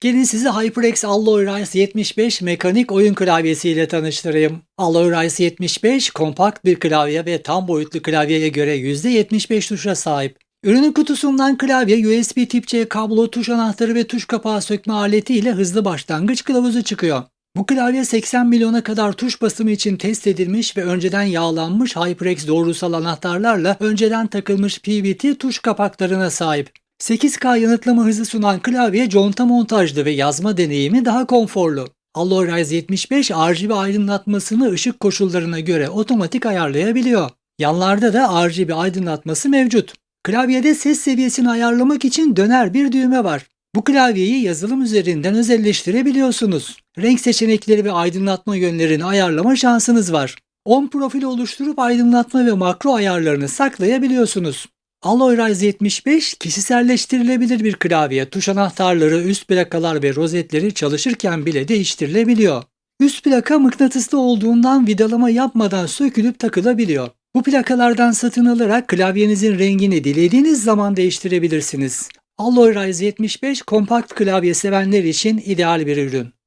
Gelin sizi HyperX Alloy Rise 75 mekanik oyun klavyesiyle tanıştırayım. Alloy Rise 75 kompakt bir klavye ve tam boyutlu klavyeye göre %75 tuşa sahip. Ürünün kutusundan klavye, USB tip C kablo, tuş anahtarı ve tuş kapağı sökme aleti ile hızlı başlangıç kılavuzu çıkıyor. Bu klavye 80 milyona kadar tuş basımı için test edilmiş ve önceden yağlanmış HyperX doğrusal anahtarlarla önceden takılmış PVT tuş kapaklarına sahip. 8K yanıtlama hızı sunan klavye conta montajlı ve yazma deneyimi daha konforlu. Alloy Rise 75 RGB aydınlatmasını ışık koşullarına göre otomatik ayarlayabiliyor. Yanlarda da RGB aydınlatması mevcut. Klavyede ses seviyesini ayarlamak için döner bir düğme var. Bu klavyeyi yazılım üzerinden özelleştirebiliyorsunuz. Renk seçenekleri ve aydınlatma yönlerini ayarlama şansınız var. On profil oluşturup aydınlatma ve makro ayarlarını saklayabiliyorsunuz. Alloy Rise 75 kişiselleştirilebilir bir klavye. Tuş anahtarları, üst plakalar ve rozetleri çalışırken bile değiştirilebiliyor. Üst plaka mıknatıslı olduğundan vidalama yapmadan sökülüp takılabiliyor. Bu plakalardan satın alarak klavyenizin rengini dilediğiniz zaman değiştirebilirsiniz. Alloy Rise 75 kompakt klavye sevenler için ideal bir ürün.